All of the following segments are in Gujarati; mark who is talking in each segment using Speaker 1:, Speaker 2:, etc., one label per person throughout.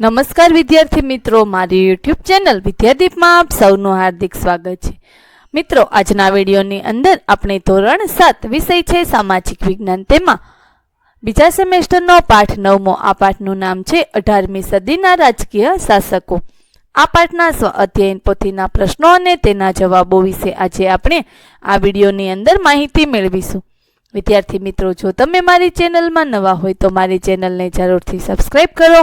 Speaker 1: નમસ્કાર વિદ્યાર્થી મિત્રો, મારી યુટ્યુબ ચેનલ વિદ્યાદીપમાં આપ સૌનું હાર્દિક સ્વાગત છે. મિત્રો, આજના વિડીયોની અંદર આપણે ધોરણ સાત વિષય છે સામાજિક વિજ્ઞાન. તેમાં બીજા સેમેસ્ટરનો પાઠ નવમો, આ પાઠનું નામ છે અઢારમી સદીના રાજકીય શાસકો. આ પાઠના સ્વ અધ્યયન પોથીના પ્રશ્નો અને તેના જવાબો વિશે આજે આપણે આ વિડીયોની અંદર માહિતી મેળવીશું. વિદ્યાર્થી મિત્રો, જો તમે મારી ચેનલમાં નવા હોય તો મારી ચેનલને જરૂરથી સબસ્ક્રાઈબ કરો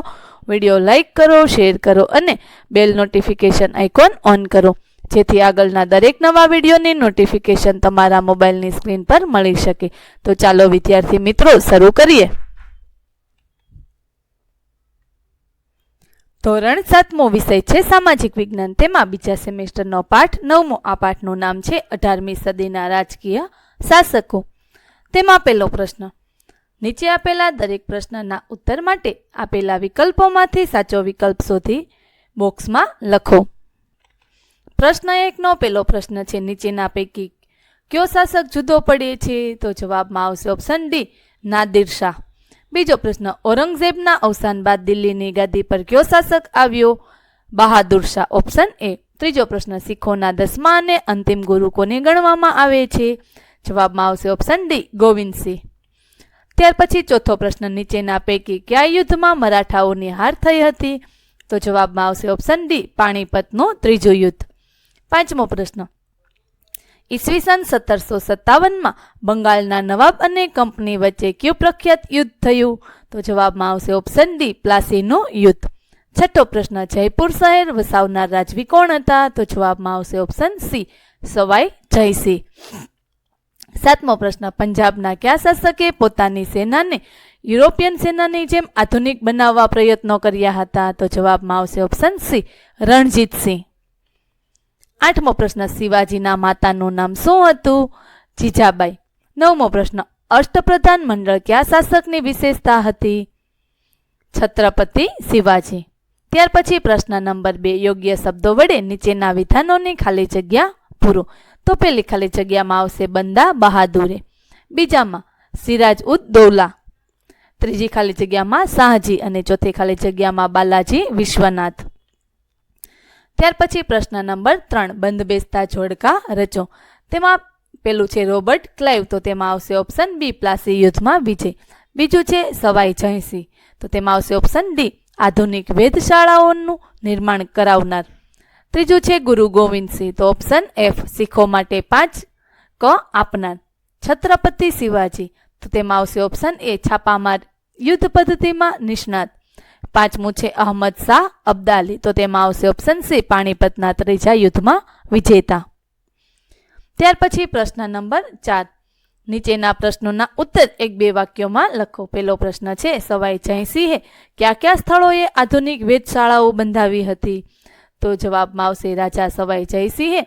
Speaker 1: વીડિયો લાઇક કરો, શેર કરો અને બેલ નોટિફિકેશન આઇકોન ઓન કરો. જેથી આગળના દરેક નવા વિડીયોની નોટિફિકેશન તમારા મોબાઈલની સ્ક્રીન પર મળી શકે. તો ચાલો વિદ્યાર્થી મિત્રો, શરૂ કરીએ. ધોરણ સાતમો વિષય છે સામાજિક વિજ્ઞાન. તેમાં બીજા સેમેસ્ટરનો પાઠ, નવમો, આ પાઠનું નામ છે અઢારમી સદીના રાજકીય શાસકો. તેમાં પહેલો પ્રશ્ન. નીચે આપેલા દરેક પ્રશ્નના ઉત્તર માટે આપેલા વિકલ્પોમાંથી સાચો વિકલ્પ શોધી બોક્સમાં લખો. પ્રશ્ન એકનો પહેલો પ્રશ્ન છે, નીચેના પૈકી કયો શાસક જુદો પડે છે? તો જવાબમાં આવશે ઓપ્શન ડી નાદિર શાહ. બીજો પ્રશ્ન, ઔરંગઝેબના અવસાન બાદ દિલ્હીની ગાદી પર કયો શાસક આવ્યો? બહાદુર શાહ ઓપ્શન એ ત્રીજો પ્રશ્ન, શીખોના દસમા અને અંતિમ ગુરુ કોને ગણવામાં આવે છે? જવાબમાં આવશે ઓપ્શન ડી ગોવિંદસિંહ ત્યાર પછી ચોથો પ્રશ્ન નીચેના પૈકી કયા યુદ્ધમાં મરાઠાઓની હાર થઈ હતી? તો જવાબમાં આવશે ઓપ્શન ડી, પાણીપતનું ત્રીજું યુદ્ધ. પાંચમો પ્રશ્ન. ઈસવીસન સત્તરસો સત્તાવનમાં બંગાળના નવાબ અને કંપની વચ્ચે કયું પ્રખ્યાત યુદ્ધ થયું? તો જવાબમાં આવશે ઓપ્શન ડી, પ્લાસીનું યુદ્ધ. છઠ્ઠો પ્રશ્ન, જયપુર શહેર વસાવનાર રાજવી કોણ હતા? તો જવાબમાં આવશે ઓપ્શન સી, સવાઈ જયસિંહ. સાતમો પ્રશ્ન, પંજાબના કયા શાસકે પોતાની સેનાને, યુરોપિયન સેનાની જેમ આધુનિક બનાવવા પ્રયત્નો કર્યા હતા? તો જવાબમાં આવશે ઓપ્શન સી રણજીતસિંહ આઠમો પ્રશ્ન, શિવાજીના માતાનું નામ શું હતું? જીજાબાઈ. નવમો પ્રશ્ન, અષ્ટપ્રધાન મંડળ કયા શાસકની વિશેષતા હતી? છત્રપતિ શિવાજી. ત્યાર પછી પ્રશ્ન નંબર બે, યોગ્ય શબ્દો વડે નીચેના વિધાનોની ખાલી જગ્યા પૂરો. તો પેલી ખાલી જગ્યામાં આવશે બંદા બહાદુરે. બીજામાં સિરાજ ઉદ દૌલા. ત્રીજી ખાલી જગ્યામાં શાહજી અને ચોથી ખાલી જગ્યામાં બાલાજી વિશ્વનાથ. ત્યાર પછી પ્રશ્ન નંબર ત્રણ, બંધ બેસતા જોડકા રચો. તેમાં પેલું છે રોબર્ટ ક્લાઇવ તો તેમાં આવશે ઓપ્શન બી, પ્લાસી યુદ્ધમાં વિજય. બીજું છે સવાઈ જયસિંહ, તો તેમાં આવશે ઓપ્શન ડી, આધુનિક વેધશાળાઓનું નિર્માણ કરાવનાર. ત્રીજું છે ગુરુ ગોવિંદસિંહ તો ઓપ્શન એફ શીખો માટે પાંચ, ક, આપનાર. છત્રપતિ શિવાજી. તો તેમાં આવશે ઓપ્શન એ છાપામાર. યુદ્ધ પદ્ધતિમાં નિષ્ણાત. પાંચમું છે અહમદ શાહ અબ્દાલી. તો તેમાં આવશે ઓપ્શન સી પાણીપતના ત્રીજા યુદ્ધમાં વિજેતા. ત્યાર પછી પ્રશ્ન નંબર ચાર. નીચેના પ્રશ્નોના ઉત્તર એક બે વાક્યોમાં લખો. પેલો પ્રશ્ન છે, સવાઈ જયસિંહે કયા કયા સ્થળોએ આધુનિક વેધશાળાઓ બંધાવી હતી? તો જવાબમાં આવશે રાજા સવાઈ જયસિંહે.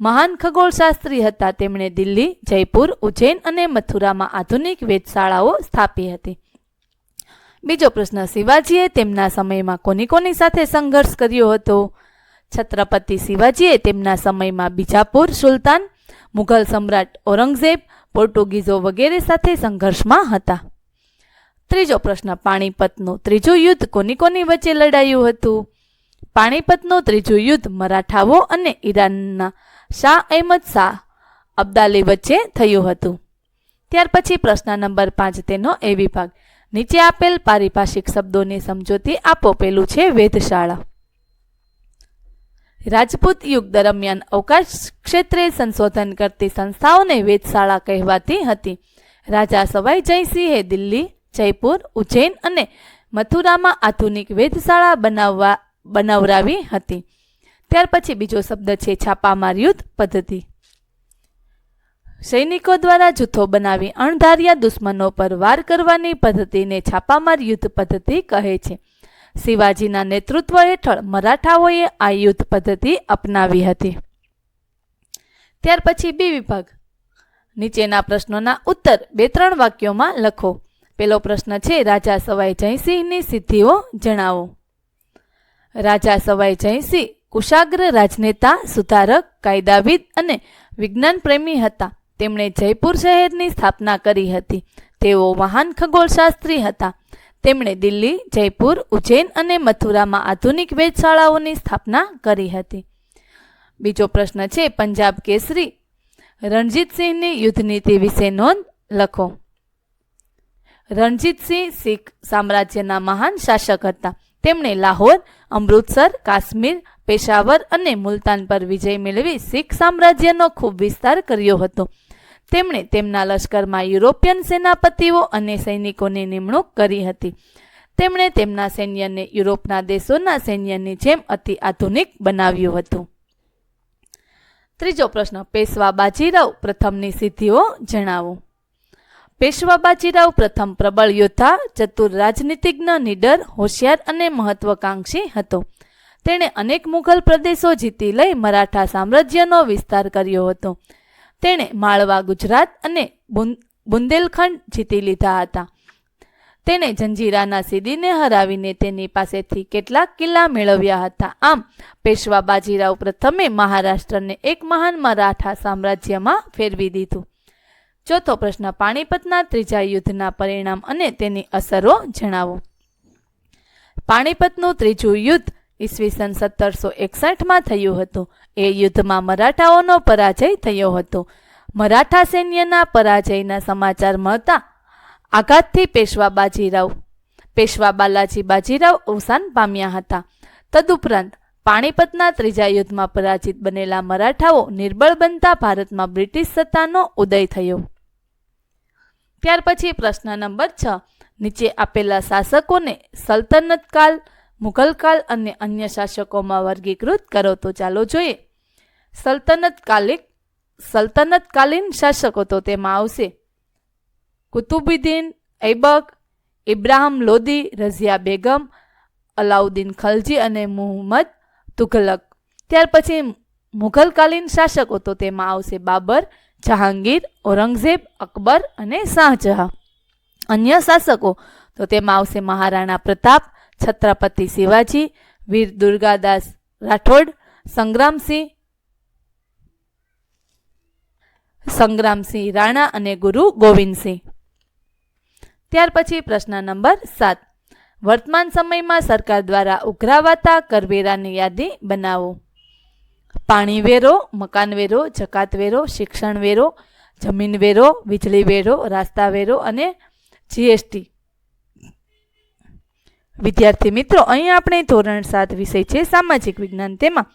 Speaker 1: મહાન ખગોળશાસ્ત્રી હતા તેમણે દિલ્હી, જયપુર, ઉજ્જૈન અને મથુરામાં આધુનિક વેધશાળાઓ સ્થાપી હતી. બીજો પ્રશ્ન, શિવાજીએ તેમના સમયમાં કોની કોની સાથે સંઘર્ષ કર્યો હતો? છત્રપતિ શિવાજીએ તેમના સમયમાં બીજાપુર, સુલતાન, મુઘલ સમ્રાટ ઔરંગઝેબ, પોર્ટુગીઝો વગેરે સાથે સંઘર્ષમાં હતા. ત્રીજો પ્રશ્ન, પાણીપતનું ત્રીજું યુદ્ધ કોની કોની વચ્ચે લડાયું હતું? પાણીપતનું ત્રીજું યુદ્ધ મરાઠાઓ અને ઈરાનના શાહ અહેમદ શાહ અબ્દાલી વચ્ચે થયું હતું. ત્યાર પછી પ્રશ્ન નંબર પાંચ તેનો એ વિભાગ. નીચે આપેલ પારિભાષિક શબ્દોની સમજૂતી આપો, પેલું છે વેધશાળા. રાજપૂત યુગ દરમિયાન અવકાશ ક્ષેત્રે સંશોધન કરતી સંસ્થાઓને વેધશાળા કહેવાતી હતી. રાજા સવાઈ જયસિંહે દિલ્હી, જયપુર, ઉજ્જૈન અને મથુરામાં આધુનિક વેધશાળા બનાવવા બનાવરાવી હતી. ત્યાર પછી બીજો શબ્દ છે છાપામાર યુદ્ધ પદ્ધતિ. સૈનિકો દ્વારા જૂથો બનાવી અણધાર્યા દુશ્મનો પર વાર કરવાની પદ્ધતિને છાપામાર યુદ્ધ પદ્ધતિ કહે છે. શિવાજીના નેતૃત્વ હેઠળ મરાઠાઓએ આ યુદ્ધ પદ્ધતિ અપનાવી હતી. ત્યાર પછી બી વિભાગ. નીચેના પ્રશ્નોના ઉત્તર બે ત્રણ વાક્યોમાં લખો. પેલો પ્રશ્ન છે, રાજા સવાઈ જયસિંહની સિદ્ધિઓ જણાવો. રાજા સવાઈ જયસિંહ, કુશાગ્ર રાજનેતા સુધારક કાયદાવિદ અને વિજ્ઞાન પ્રેમી હતા. તેમણે જયપુર શહેરની સ્થાપના કરી હતી. તેઓ મહાન ખગોળશાસ્ત્રી હતા. તેમણે દિલ્હી, જયપુર, ઉજ્જૈન અને મથુરામાં આધુનિક વેધશાળાઓની સ્થાપના કરી હતી. બીજો પ્રશ્ન છે, પંજાબ કેસરી. રણજીતસિંહની યુદ્ધનીતિ વિશે નોંધ લખો. રણજીતસિંહ શીખ સામ્રાજ્યના મહાન શાસક હતા. તેમણે લાહોર, અમૃતસર, કાશ્મીર, પેશાવર અને મુલતાન પર વિજય મેળવી શીખ સામ્રાજ્યનો ખૂબ વિસ્તાર કર્યો હતો. તેમણે તેમના લશ્કરમાં યુરોપિયન સેનાપતિઓ અને સૈનિકોની નિમણૂક કરી હતી. તેમણે તેમના સૈન્યને યુરોપના દેશોના સૈન્યની જેમ અતિ આધુનિક બનાવ્યું હતું. ત્રીજો પ્રશ્ન, પેશવા બાજીરાવ પ્રથમની સિદ્ધિઓ જણાવો. પેશવા બાજીરાવ પ્રથમ પ્રબળ યોદ્ધા, ચતુર રાજનીતિજ્ઞ, નીડર, હોશિયાર અને મહત્વકાંક્ષી હતો. તેણે અનેક મુઘલ પ્રદેશો જીતી લઈ મરાઠા સામ્રાજ્યનો વિસ્તાર કર્યો હતો. તેણે માળવા ગુજરાત અને બુંદેલખંડ જીતી લીધા હતા. તેણે જંજીરાના સીડીને હરાવીને તેની પાસેથી કેટલાક કિલ્લા મેળવ્યા હતા. આમ પેશવા બાજીરાવ પ્રથમે મહારાષ્ટ્રને એક મહાન મરાઠા સામ્રાજ્યમાં ફેરવી દીધું. ચોથો પ્રશ્ન, પાણીપતના ત્રીજા યુદ્ધના પરિણામ અને તેની અસરો જણાવો. પાણીપતનું ત્રીજું યુદ્ધ ઈસવીસન સત્તરસો એકસઠમાં થયું હતું. એ યુદ્ધમાં મરાઠાઓનો પરાજય થયો હતો. મરાઠા સૈન્યના પરાજયના સમાચાર મળતા આઘાતથી પેશવા બાજીરાવ, પેશવા બાલાજી બાજીરાવ અવસાન પામ્યા હતા. તદુપરાંત પાણીપતના ત્રીજા યુદ્ધમાં પરાજિત બનેલા મરાઠાઓ નિર્બળ બનતા ભારતમાં બ્રિટિશ સત્તાનો ઉદય થયો. ત્યાર પછી પ્રશ્ન નંબર છ. નીચે આપેલા શાસકોને સલ્તનત કાલ મુઘલ કાલ અને અન્ય શાસકોમાં વર્ગીકૃત કરો તો ચાલો જોઈએ. સલ્તનત કાલિક સલ્તનતકાલીન શાસકો તો તેમાં આવશે. કુતુબુદ્દીન, ઐબક, ઇબ્રાહમ લોદી, રઝિયા બેગમ, અલાઉદ્દીન ખલજી અને મુહમ્મદ તુઘલક. ત્યાર પછી મુઘલકાલીન શાસકો તો તેમાં આવશે બાબર જહાંગીર, ઔરંગઝેબ, અકબર અને શાહજહાં. અન્ય શાસકો, તો તેમાં આવશે મહારાણા પ્રતાપ, છત્રપતિ શિવાજી, વીર દુર્ગાદાસ રાઠોડ, સંગ્રામસિંહ સંગ્રામસિંહ રાણા અને ગુરુ ગોવિંદસિંહ. ત્યાર પછી પ્રશ્ન નંબર સાત. વર્તમાન સમયમાં સરકાર દ્વારા ઉઘરાવાતા કરવેરાની યાદી બનાવો. પાણી વેરો, મકાન વેરો, જકાત વેરો, શિક્ષણ વેરો, જમીન વેરો, વીજળી વેરો, રાસ્તા વેરો અને જીએસટી વિદ્યાર્થી મિત્રો, અહીં આપણે ધોરણ સાત વિષય છે, સામાજિક વિજ્ઞાન. તેમાં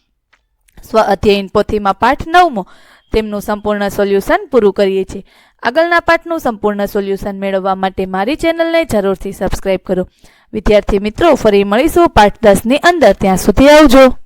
Speaker 1: સ્વ અધ્યયન પોથીમાં પાઠ નવમો, તેમનું સંપૂર્ણ સોલ્યુશન પૂરું કરીએ છીએ. આગળના પાઠનું સંપૂર્ણ સોલ્યુશન મેળવવા માટે મારી ચેનલને જરૂરથી સબસ્ક્રાઇબ કરો. વિદ્યાર્થી મિત્રો, ફરી મળીશું પાઠ દસની અંદર, ત્યાં સુધી આવજો.